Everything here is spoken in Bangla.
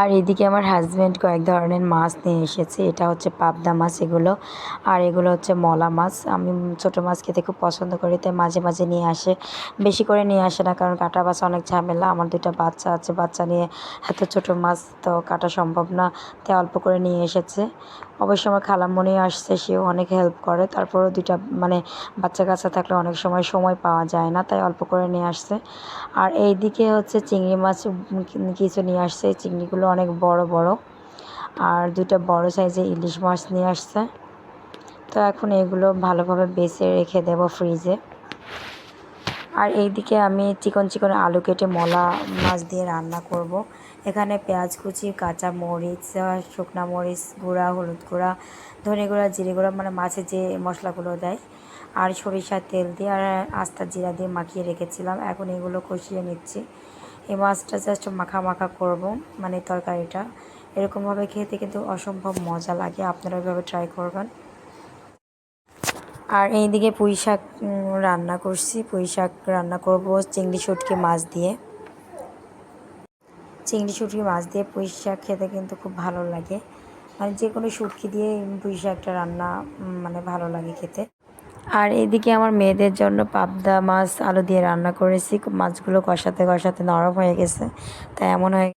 আর এদিকে আমার হাজব্যান্ড কয়েক ধরনের মাছ নিয়ে এসেছে। এটা হচ্ছে পাবদা মাছ এগুলো। আর এগুলো হচ্ছে মলা মাছ। আমি ছোটো মাছ খেতে খুব পছন্দ করি, তাই মাঝে মাঝে নিয়ে আসে। বেশি করে নিয়ে আসে না, কারণ কাটা মাছ অনেক ঝামেলা। আমার দুইটা বাচ্চা আছে, বাচ্চা নিয়ে এত ছোটো মাছ তো কাটা সম্ভব না, তাই অল্প করে নিয়ে এসেছে। অবশ্য আমার খালামণি আসছে, সেও অনেক হেল্প করে। তারপরেও দুইটা মানে বাচ্চা কাচ্চা থাকলে অনেক সময় সময় পাওয়া যায় না, তাই অল্প করে নিয়ে আসছে। আর এই দিকে হচ্ছে চিংড়ি মাছ কিছু নিয়ে আসছে, এই চিংড়িগুলো অনেক বড় বড়। আর দুইটা বড় সাইজে ইলিশ মাছ নিয়ে আসছে। তো এখন এগুলো ভালোভাবে বেছে রেখে দেব ফ্রিজে আর এইদিকে আমি চিকন চিকন আলু কেটে মলা মাছ দিয়ে রান্না করব। এখানে পেঁয়াজ কুচি, কাঁচা মরিচ, শুকনা মরিচ গুঁড়া, হলুদ গুঁড়া, ধনে গুঁড়া, জিরে গুঁড়া মানে মাছে যে মশলাগুলো দেয়, আর সরিষার তেল দিয়ে আর আস্তা জিরা দিয়ে মাখিয়ে রেখেছিলাম। এখন এগুলো কষিয়ে নিচ্ছি। এই মাছটা জাস্ট মাখা মাখা করব মানে তরকারিটা। এরকমভাবে খেতে কিন্তু অসম্ভব মজা লাগে, আপনারা ওইভাবে ট্রাই করবেন। আর এইদিকে পুঁই শাক রান্না করছি। পুঁই শাক রান্না করব চিংড়ি, শুটকি, মাছ দিয়ে। চিংড়ি, শুটকি, মাছ দিয়ে পুঁই শাক খেতে কিন্তু খুব ভালো লাগে। মানে যে কোনো শুটকি দিয়ে পুঁই শাকটা রান্না মানে ভালো লাগে খেতে। আর এদিকে আমার মেয়েদের জন্য পাবদা মাছ আলু দিয়ে রান্না করেছি। মাছগুলো কষাতে কষাতে নরম হয়ে গেছে, তাই এমন হয়ে